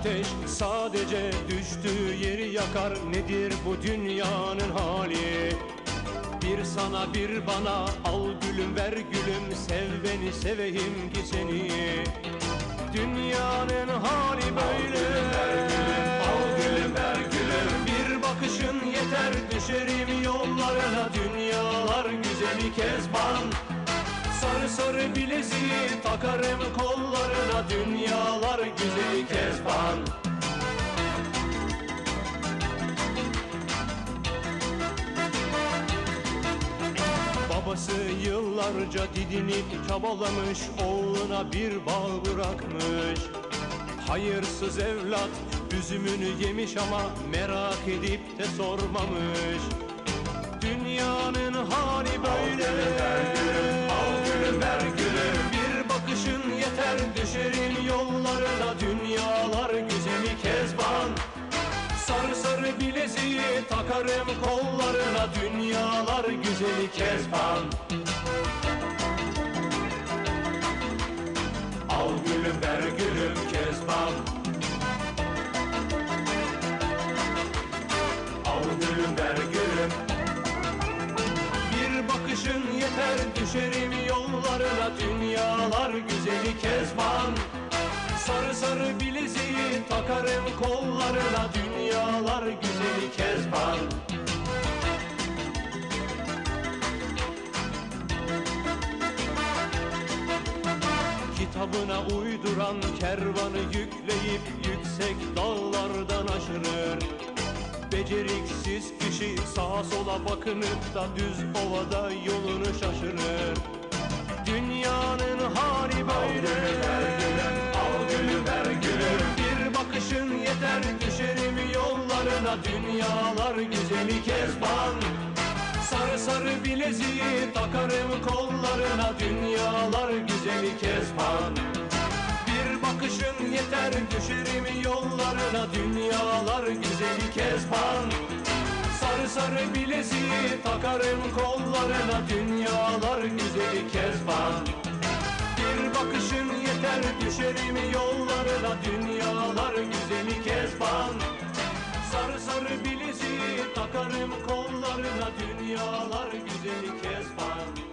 ateş sadece düştüğü yeri yakar. Nedir bu dünyanın hali? Bir sana bir bana al gülüm ver gülüm. Sev beni seveyim ki seni. Dünyanın hali böyle. Al gülüm ver gülüm. Bir bakışın yeter. Düşerim yollarına. Dünyalar güzeli kezban Sarı bileziği takarım kollarına Dünyalar güzeli kezban. Babası yıllarca didinip çabalamış Oğluna bir bağ bırakmış. Hayırsız evlat üzümünü yemiş ama Merak edip de sormamış bileziği takarım kollarına Dünyalar güzeli kezban. Al gülüm ver gülüm kezban. Al gülüm ver gülüm. Bir bakışın yeter düşerim yollarına Dünyalar güzeli kezban Sarı sarı bileziği takarım kollarına Dünyalar güzeli kezban. Kitabına uyduran kervanı yükleyip yüksek dağlardan aşırır. Beceriksiz kişi sağa sola bakınıp da düz ovada yolunu şaşırır yeter düşerim yollarına Dünyalar güzeli kezban. Sarı sarı bileziği takarım kollarına Dünyalar güzeli kezban. Bir bakışın yeter düşerim yollarına Dünyalar güzeli kezban. Sarı sarı bileziği takarım kollarına Dünyalar güzeli kezban. Bir bakışın Gider düşerim yollarına dünyalar güzeli kezban? Sarı sarı bilizi takarım kollarına dünyalar güzeli kezban.